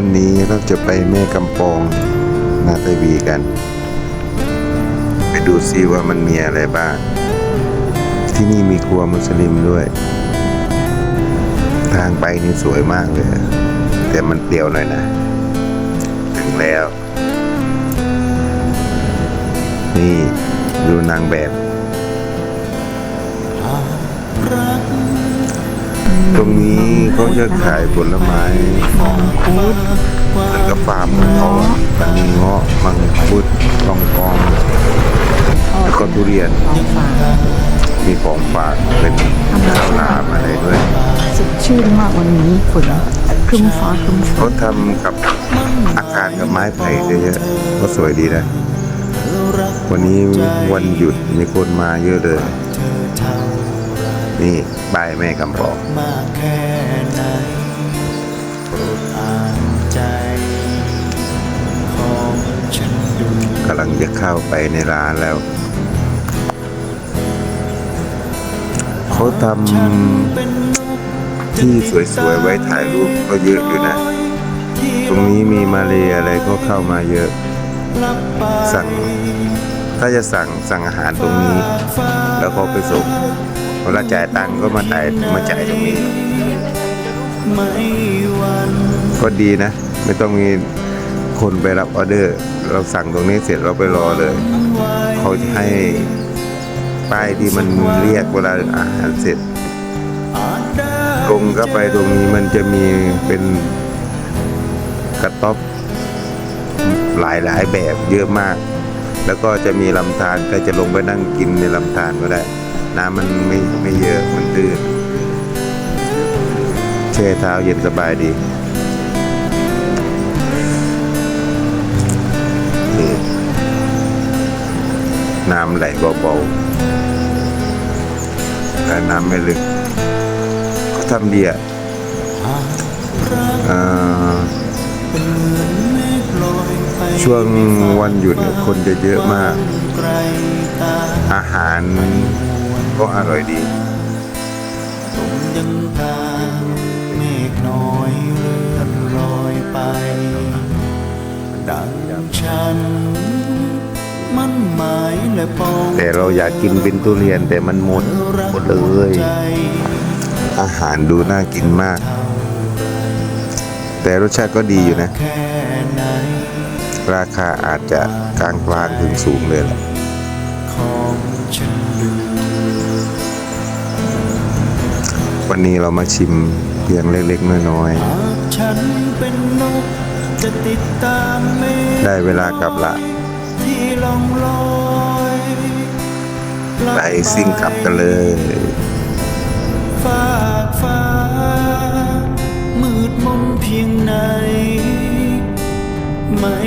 วันนี้เราจะไปแม่กำปองนาตาวีกัน ไปดูซิว่ามันมีอะไรบ้าง ที่นี่มีครัวมุสลิมด้วย ทางไปนี่สวยมากเลย แต่มันเปลี่ยวหน่อยนะ ถึงแล้ว นี่ดูนางแบบ ตรงนี้เขาจะขายผลไม้ แล้วก็ฟาร์มของเขาอะมันมีเงาะมังคุดลองกอง แล้วก็ทุเรียนของฝากมีของฝากเป็นข้าวหลามอะไรด้วยสดชื่นมากวันนี้ฝนครึ้มฟ้าครึ้มฝเขานทำกับอาคารกับไม้ไผ่เยอะๆก็สวยดีนะ วันนี้วันหยุดมีคนมาเยอะเลย นี่ป้ายแม่กำปอง งจะเข้าไปในร้านแล้ว เขาทำที่สวยๆ ไว้ถ่ายรูปก็เยอะอยู่นะ ตรงนี้มีมาเลยอะไรก็เข้ามาเยอะ สั่ง ถ้าจะสั่งสั่งอาหารตรงนี้ แล้วก็ไปส่งเวลาจ่ายตังก็มาจ่ายมาจ่ายตรงนี้ ก็ดีนะ ไม่ต้องมี คนไปรับออเดอร์ เราสั่งตรงนี้เสร็จเราไปรอเลย เขาจะให้ป้ายที่มันเรียกเวลาอาหารเสร็จอาจได้ตรงเข้าไปตรงนี้มันจะมีเป็นกระต๊อบหลายหลายแบบเยอะมาก แล้วก็จะมีลำธารก็จะลงไปนั่งกินในลำธารก็ได้ น้ำมันไม่ไม่เยอะมันตื้นแช่เท้าเย็นสบายดี น้ำไหลเบาๆแต่น้ำไม่ลึกเขาทำดีอะอ่าเป็นเหมือนเมฆลอยไปช่วงวันหยุดเนี่ยคนจะเยอะมากไกลตาอาหารก็อร่อยดี แต่เราอยากกินเป็นทุเรียนแต่มันหมดหมดเลย อาหารดูน่ากินมาก แต่รสชาติก็ดีอยู่นะ ราคาอาจจะกลางกลางถึงสูงเลยแหละวันนี้เรามาชิมเพียงเล็กๆน้อยๆได้เวลากลับละที่ลองลอย ไปซิ่งกลับกันเลยฝากฟ้า มืดมนเพียงไหน ไม่